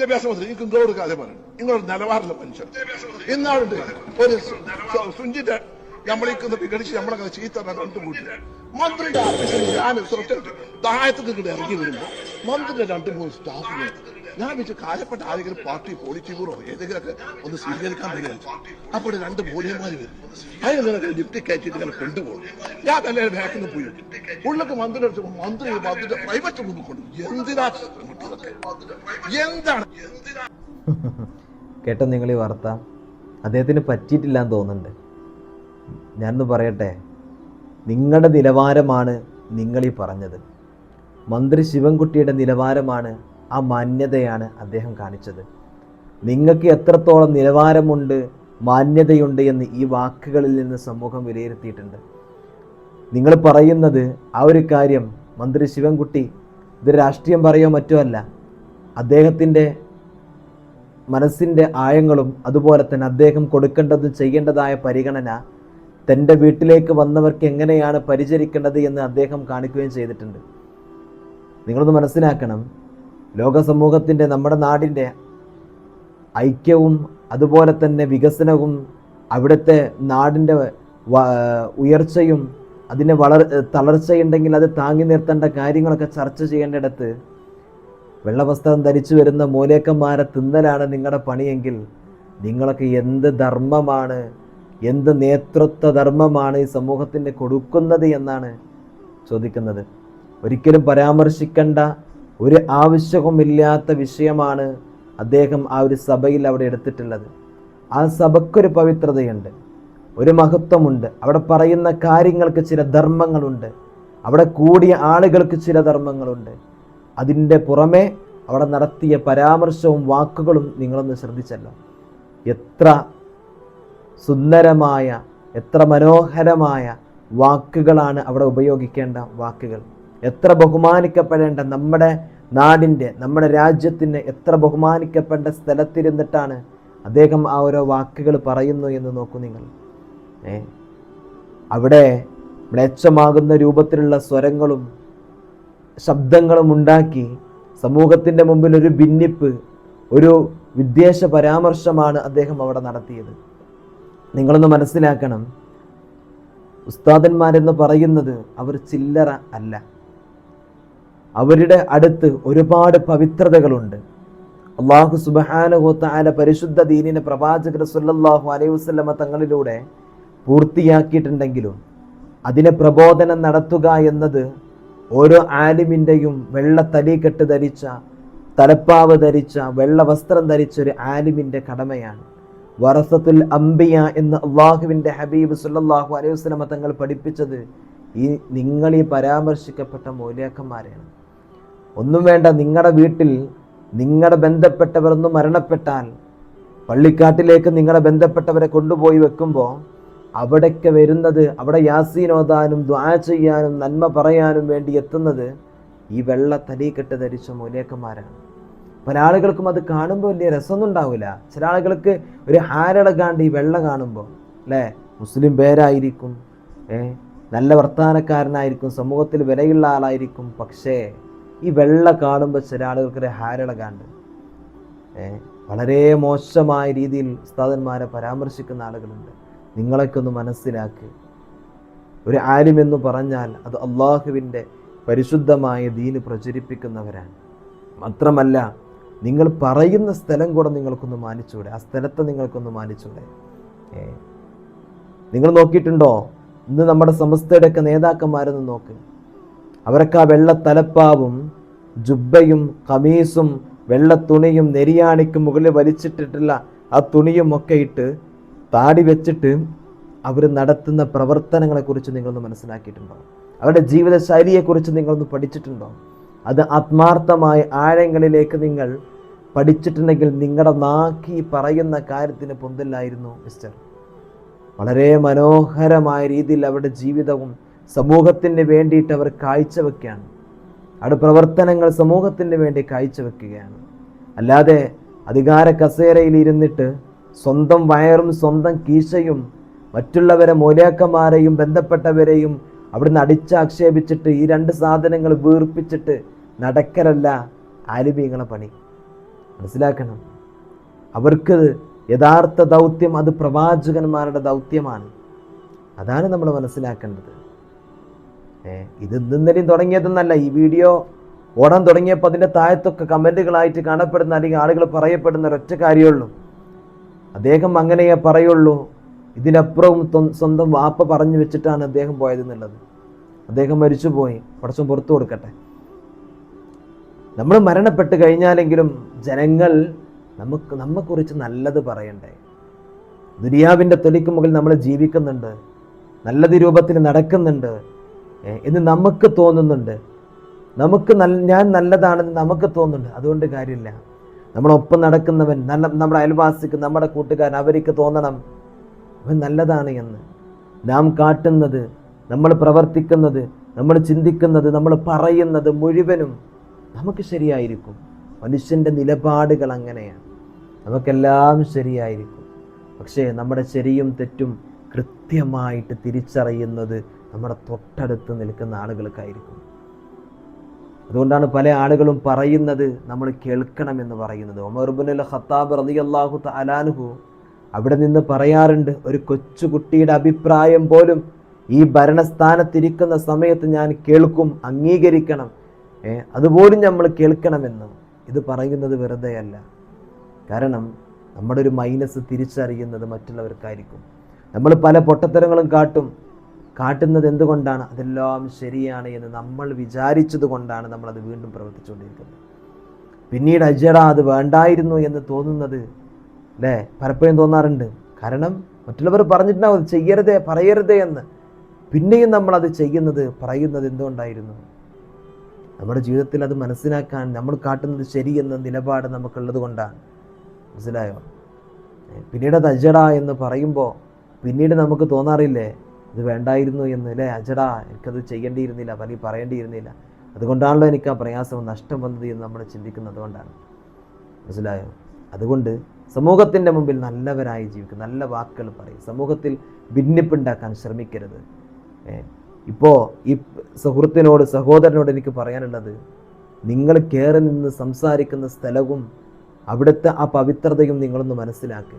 വിദ്യാഭ്യാസ മന്ത്രി എനിക്ക് നിങ്ങളോട് കാര്യം പറയണം നിങ്ങളൊരു നിലവാരമുള്ള മനുഷ്യൻ ഇന്നാളുണ്ട് ഒരു സുഞ്ചിന്റെ നമ്മളേക്കൊന്ന് വിഘടിച്ച് നമ്മളെ കഥ ചീത്ത രണ്ടും കൂട്ടി മന്ത്രിയുടെ ഓഫീസിൽ ഞാൻ താഴത്തേക്ക് ഇങ്ങോട്ട് ഇറങ്ങി വരുമ്പോ മന്ത്രിയുടെ രണ്ട് മൂന്ന് സ്റ്റാഫുകൾ ഞാൻ വെച്ച് കാര്യപ്പെട്ട ആരെങ്കിലും പാർട്ടി പോളിറ്റിക്കൂറോ ഏതെങ്കിലുമൊക്കെ ഒന്ന് സ്വീകരിക്കാൻ വിചാരിച്ചു അപ്പോൾ രണ്ട് മൂല്യന്മാർ വരും. നിനക്ക് ലിഫ്റ്റ് കയറ്റിട്ട് ഇങ്ങനെ കൊണ്ടുപോകും. ഞാൻ തന്നെ ബാക്കിൽ നിന്ന് പോയി. ഉള്ളൊക്കെ മന്ത്രി എടുത്തപ്പോൾ മന്ത്രി മന്ത്രിയുടെ പ്രൈവറ്റ് റൂമിൽ കൊണ്ടു എന്തിനാ എന്താണ്? കേട്ടോ നിങ്ങൾ ഈ വാർത്ത. അദ്ദേഹത്തിന് പറ്റിയിട്ടില്ല എന്ന് തോന്നുന്നുണ്ട്. ഞാനൊന്ന് പറയട്ടെ? നിങ്ങളുടെ നിലവാരമാണ് നിങ്ങളീ പറഞ്ഞത്. മന്ത്രി ശിവൻകുട്ടിയുടെ നിലവാരമാണ് ആ മാന്യതയാണ് അദ്ദേഹം കാണിച്ചത്. നിങ്ങൾക്ക് എത്രത്തോളം നിലവാരമുണ്ട് മാന്യതയുണ്ട് എന്ന് ഈ വാക്കുകളിൽ നിന്ന് സമൂഹം വിലയിരുത്തിയിട്ടുണ്ട്. നിങ്ങൾ പറയുന്നത് ആ ഒരു കാര്യം മന്ത്രി ശിവൻകുട്ടി ഇത് രാഷ്ട്രീയം പറയോ മറ്റോ അല്ല. അദ്ദേഹത്തിന്റെ മനസ്സിന്റെ ആഴങ്ങളും അതുപോലെ തന്നെ അദ്ദേഹം കൊടുക്കേണ്ടതും ചെയ്യേണ്ടതായ പരിഗണന തന്റെ വീട്ടിലേക്ക് വന്നവർക്ക് എങ്ങനെയാണ് പരിചരിക്കേണ്ടത് എന്ന് അദ്ദേഹം കാണിക്കുകയും ചെയ്തിട്ടുണ്ട്. നിങ്ങളൊന്ന് മനസ്സിലാക്കണം ലോക സമൂഹത്തിന്റെ നമ്മുടെ നാടിന്റെ ഐക്യവും അതുപോലെ തന്നെ വികസനവും അവിടുത്തെ നാടിന്റെ ഉയർച്ചയും അതിനെ വളർ തളർച്ചയുണ്ടെങ്കിൽ അത് താങ്ങി നിർത്തേണ്ട കാര്യങ്ങളൊക്കെ ചർച്ച ചെയ്യേണ്ടിടത്ത് വെള്ളവസ്ത്രം ധരിച്ചു വരുന്ന മൂലേക്കന്മാരെ തിന്നലാണ് നിങ്ങളുടെ പണിയെങ്കിൽ നിങ്ങളൊക്കെ എന്ത് ധർമ്മമാണ് എന്ത് നേതൃത്വ ധർമ്മമാണ് ഈ സമൂഹത്തിന് കൊടുക്കുന്നത് എന്നാണ് ചോദിക്കുന്നത്. ഒരിക്കലും പരാമർശിക്കേണ്ട ഒരു ആവശ്യവുമില്ലാത്ത വിഷയമാണ് അദ്ദേഹം ആ ഒരു സഭയിൽ അവിടെ എടുത്തിട്ടുള്ളത്. ആ സഭയ്ക്കൊരു പവിത്രതയുണ്ട് ഒരു മഹത്വമുണ്ട്. അവിടെ പറയുന്ന കാര്യങ്ങൾക്ക് ചില ധർമ്മങ്ങളുണ്ട്. അവിടെ കൂടിയ ആളുകൾക്ക് ചില ധർമ്മങ്ങളുണ്ട്. അതിന്റെ പുറമെ അവിടെ നടത്തിയ പരാമർശവും വാക്കുകളും നിങ്ങളൊന്ന് ശ്രദ്ധിച്ചല്ലോ. എത്ര സുന്ദരമായ എത്ര മനോഹരമായ വാക്കുകളാണ് അവിടെ ഉപയോഗിക്കേണ്ട വാക്കുകൾ. എത്ര ബഹുമാനിക്കപ്പെടേണ്ട നമ്മുടെ നാടിന്റെ നമ്മുടെ രാജ്യത്തിന് എത്ര ബഹുമാനിക്കപ്പെട്ട സ്ഥലത്തിരുന്നിട്ടാണ് അദ്ദേഹം ആ ഓരോ വാക്കുകൾ പറയുന്നു എന്ന് നോക്കൂ നിങ്ങൾ. ഏ? അവിടെ മ്ലേച്ഛമാകുന്ന രൂപത്തിലുള്ള സ്വരങ്ങളും ശബ്ദങ്ങളും ഉണ്ടാക്കി സമൂഹത്തിന്റെ മുമ്പിൽ ഒരു ഭിന്നിപ്പ് ഒരു വിദ്വേഷ പരാമർശമാണ് അദ്ദേഹം അവിടെ നടത്തിയത്. നിങ്ങളൊന്ന് മനസ്സിലാക്കണം. ഉസ്താദന്മാരെന്ന് പറയുന്നത് അവർ ചില്ലറ അല്ല. അവരുടെ അടുത്ത് ഒരുപാട് പവിത്രതകളുണ്ട്. അള്ളാഹു സുബഹാനുഹോത്താല പരിശുദ്ധ ദീനിനെ പ്രവാചകർ സുല്ലാഹു അലൈഹി വസല്ലമ തങ്ങളിലൂടെ പൂർത്തിയാക്കിയിട്ടുണ്ടെങ്കിലും അതിനെ പ്രബോധനം നടത്തുക എന്നത് ഓരോ ആലിമിന്റെയും വെള്ള തലീക്കെട്ട് ധരിച്ച തലപ്പാവ് ധരിച്ച വെള്ള വസ്ത്രം ധരിച്ച ഒരു ആലിമിന്റെ കടമയാണ്. വറസത്തുൽ അംബിയ എന്ന് അള്ളാഹുവിന്റെ ഹബീബ് സുല്ലാഹു അലൈഹി വസ്ലമ തങ്ങൾ പഠിപ്പിച്ചത് ഈ നിങ്ങൾ ഈ പരാമർശിക്കപ്പെട്ട മൗലിയാക്കന്മാരെയാണ്. ഒന്നും വേണ്ട നിങ്ങളുടെ വീട്ടിൽ നിങ്ങളുടെ ബന്ധപ്പെട്ടവർ ഒന്ന് മരണപ്പെട്ടാൽ പള്ളിക്കാട്ടിലേക്ക് നിങ്ങളുടെ ബന്ധപ്പെട്ടവരെ കൊണ്ടുപോയി വെക്കുമ്പോൾ അവിടേക്ക് വരുന്നത് അവിടെ യാസീനോദാനും ദ്വാ ചെയ്യാനും നന്മ പറയാനും വേണ്ടി എത്തുന്നത് ഈ വെള്ള തലീക്കെട്ട് ധരിച്ച മൂലേക്കന്മാരാണ് പല ആളുകൾക്കും അത് കാണുമ്പോൾ വലിയ രസമൊന്നും ഉണ്ടാവില്ല. ചില ആളുകൾക്ക് ഒരു ഹാരടക്കാണ്ട് ഈ വെള്ള കാണുമ്പോൾ അല്ലേ? മുസ്ലിം പേരായിരിക്കും ഏ? നല്ല വർത്തമാനക്കാരനായിരിക്കും സമൂഹത്തിൽ വിലയുള്ള ആളായിരിക്കും. പക്ഷേ ഈ വെള്ള കാണുമ്പോൾ ചില ആളുകൾക്ക് ഒരു ഹാരളകാണ്ട് ഏ? വളരെ മോശമായ രീതിയിൽ ഉസ്താദന്മാരെ പരാമർശിക്കുന്ന ആളുകളുണ്ട്. നിങ്ങളൊക്കെ ഒന്ന് മനസ്സിലാക്കി. ഒരു ആലിമെന്ന് പറഞ്ഞാൽ അത് അള്ളാഹുവിന്റെ പരിശുദ്ധമായ ദീന് പ്രചരിപ്പിക്കുന്നവരാണ്. മാത്രമല്ല നിങ്ങൾ പറയുന്ന സ്ഥലം കൂടെ നിങ്ങൾക്കൊന്ന് മാനിച്ചൂടെ ആ സ്ഥലത്തെ നിങ്ങൾക്കൊന്ന് മാനിച്ചൂടെ. നിങ്ങൾ നോക്കിയിട്ടുണ്ടോ? ഇന്ന് നമ്മുടെ സമസ്തയുടെയൊക്കെ നേതാക്കന്മാരൊന്ന് നോക്ക്. അവരൊക്കെ ആ വെള്ള തലപ്പാവും ജുബ്ബയും കമീസും വെള്ള തുണിയും നെരിയാണിക്ക് മുകളിൽ വലിച്ചിട്ടിട്ടുള്ള ആ തുണിയും ഒക്കെ ഇട്ട് താടി വെച്ചിട്ട് അവർ നടത്തുന്ന പ്രവർത്തനങ്ങളെക്കുറിച്ച് നിങ്ങളൊന്ന് മനസ്സിലാക്കിയിട്ടുണ്ടോ? അവരുടെ ജീവിത ശൈലിയെക്കുറിച്ച് നിങ്ങളൊന്ന് പഠിച്ചിട്ടുണ്ടോ? അത് ആത്മാർത്ഥമായ ആഴങ്ങളിലേക്ക് നിങ്ങൾ പഠിച്ചിട്ടുണ്ടെങ്കിൽ നിങ്ങളുടെ നാക്കി പറയുന്ന കാര്യത്തിന് പൊന്തില്ലായിരുന്നു മിസ്റ്റർ. വളരെ മനോഹരമായ രീതിയിൽ അവരുടെ ജീവിതവും സമൂഹത്തിന് വേണ്ടിയിട്ട് അവർ കാഴ്ചവെക്കുകയാണ്. അവരുടെ പ്രവർത്തനങ്ങൾ സമൂഹത്തിന് വേണ്ടി കാഴ്ചവെക്കുകയാണ്. അല്ലാതെ അധികാര കസേരയിൽ ഇരുന്നിട്ട് സ്വന്തം വയറും സ്വന്തം കീശയും മറ്റുള്ളവരെ മൂലാക്കന്മാരെയും ബന്ധപ്പെട്ടവരെയും അവിടുന്ന് അടിച്ചാക്ഷേപിച്ചിട്ട് ഈ രണ്ട് സാധനങ്ങൾ വീർപ്പിച്ചിട്ട് നടക്കലല്ല ആലുമീങ്ങളെ പണി. മനസ്സിലാക്കണം. അവർക്ക് യഥാർത്ഥ ദൗത്യം അത് പ്രവാചകന്മാരുടെ ദൗത്യമാണ്. അതാണ് നമ്മൾ മനസ്സിലാക്കേണ്ടത്. ഇത് ഇന്നലെയും തുടങ്ങിയതെന്നല്ല. ഈ വീഡിയോ ഓടാൻ തുടങ്ങിയപ്പോൾ അതിന്റെ താഴത്തൊക്കെ കമന്റുകളായിട്ട് കാണപ്പെടുന്ന അല്ലെങ്കിൽ ആളുകൾ പറയപ്പെടുന്ന ഒരൊറ്റ കാര്യമുള്ളൂ. അദ്ദേഹം അങ്ങനെയേ പറയുള്ളൂ. ഇതിനപ്പുറവും സ്വന്തം വാപ്പ പറഞ്ഞു വെച്ചിട്ടാണ് അദ്ദേഹം പോയത് എന്നുള്ളത് അദ്ദേഹം മരിച്ചുപോയി. പടച്ചം പുറത്തു കൊടുക്കട്ടെ. നമ്മൾ മരണപ്പെട്ട് കഴിഞ്ഞാലെങ്കിലും ജനങ്ങൾ നമുക്ക് നമ്മെക്കുറിച്ച് നല്ലത് പറയണ്ടേ? ദുനിയാവിന്റെ തൊലിക്ക് മുകളിൽ നമ്മൾ ജീവിക്കുന്നുണ്ട്. നല്ലത് രൂപത്തിൽ നടക്കുന്നുണ്ട്. എന്ന് നമുക്ക് തോന്നുന്നുണ്ട്. നമുക്ക് നല്ല ഞാൻ നല്ലതാണെന്ന് നമുക്ക് തോന്നുന്നുണ്ട്. അതുകൊണ്ട് കാര്യമില്ല. നമ്മളൊപ്പം നടക്കുന്നവൻ നല്ല നമ്മുടെ അയൽവാസിക്ക് നമ്മുടെ കൂട്ടുകാരൻ അവർക്ക് തോന്നണം. അവൻ നല്ലതാണ് എന്ന്. നാം കാട്ടുന്നത് നമ്മൾ പ്രവർത്തിക്കുന്നത് നമ്മൾ ചിന്തിക്കുന്നത് നമ്മൾ പറയുന്നത് മുഴുവനും നമുക്ക് ശരിയായിരിക്കും. മനുഷ്യന്റെ നിലപാടുകൾ അങ്ങനെയാണ്. നമുക്കെല്ലാം ശരിയായിരിക്കും. പക്ഷേ നമ്മുടെ ശരിയും തെറ്റും കൃത്യമായിട്ട് തിരിച്ചറിയുന്നത് നമ്മുടെ തൊട്ടടുത്ത് നിൽക്കുന്ന ആളുകൾക്കായിരിക്കും. അതുകൊണ്ടാണ് പല ആളുകളും പറയുന്നത് നമ്മൾ കേൾക്കണമെന്ന് പറയുന്നത്. ഒമർബുൽ ഖത്താബ് റതി അള്ളാഹു അലാനുഹു അവിടെ നിന്ന് പറയാറുണ്ട് ഒരു കൊച്ചുകുട്ടിയുടെ അഭിപ്രായം പോലും ഈ ഭരണസ്ഥാനത്തിരിക്കുന്ന സമയത്ത് ഞാൻ കേൾക്കും അംഗീകരിക്കണം. അതുപോലും നമ്മൾ കേൾക്കണമെന്ന് ഇത് പറയുന്നത് വെറുതെയല്ല. കാരണം നമ്മുടെ ഒരു മൈനസ് തിരിച്ചറിയുന്നത് മറ്റുള്ളവർക്കായിരിക്കും. നമ്മൾ പല പൊട്ടത്തരങ്ങളും കാട്ടും. കാട്ടുന്നത് എന്തുകൊണ്ടാണ്? അതെല്ലാം ശരിയാണ് എന്ന് നമ്മൾ വിചാരിച്ചത് കൊണ്ടാണ് നമ്മളത് വീണ്ടും പ്രവർത്തിച്ചുകൊണ്ടിരിക്കുന്നത്. പിന്നീട് അജറ അത് വേണ്ടായിരുന്നു എന്ന് തോന്നുന്നത് അല്ലേ പലപ്പോഴും തോന്നാറുണ്ട്. കാരണം മറ്റുള്ളവർ പറഞ്ഞിട്ടുണ്ടാവും "അത് ചെയ്യരുതേ പറയരുതേ എന്ന്. പിന്നെയും നമ്മളത് ചെയ്യുന്നത് പറയുന്നത് എന്തുകൊണ്ടായിരുന്നു? നമ്മുടെ ജീവിതത്തിൽ അത് മനസ്സിലാക്കാൻ നമ്മൾ കാട്ടുന്നത് ശരിയെന്ന നിലപാട് നമുക്കുള്ളത് കൊണ്ടാണ്. മനസ്സിലായോ? പിന്നീട് അത് അജട എന്ന് പറയുമ്പോൾ പിന്നീട് നമുക്ക് തോന്നാറില്ലേ ഇത് വേണ്ടായിരുന്നു എന്ന് അല്ലേ അജട എനിക്കത് ചെയ്യേണ്ടിയിരുന്നില്ല അല്ലെങ്കിൽ പറയേണ്ടിയിരുന്നില്ല. അതുകൊണ്ടാണല്ലോ എനിക്ക് ആ പ്രയാസം നഷ്ടം വന്നത് എന്ന് നമ്മൾ ചിന്തിക്കുന്നത് കൊണ്ടാണ്. മനസ്സിലായോ? അതുകൊണ്ട് സമൂഹത്തിന്റെ മുമ്പിൽ നല്ലവരായി ജീവിക്കും നല്ല വാക്കുകൾ പറയും. സമൂഹത്തിൽ ഭിന്നിപ്പുണ്ടാക്കാൻ ശ്രമിക്കരുത്. ഇപ്പോൾ ഈ സുഹൃത്തിനോട് സഹോദരനോട് എനിക്ക് പറയാനുള്ളത് നിങ്ങൾ കയറി നിന്ന് സംസാരിക്കുന്ന സ്ഥലവും അവിടുത്തെ ആ പവിത്രതയും നിങ്ങളൊന്ന് മനസ്സിലാക്കി.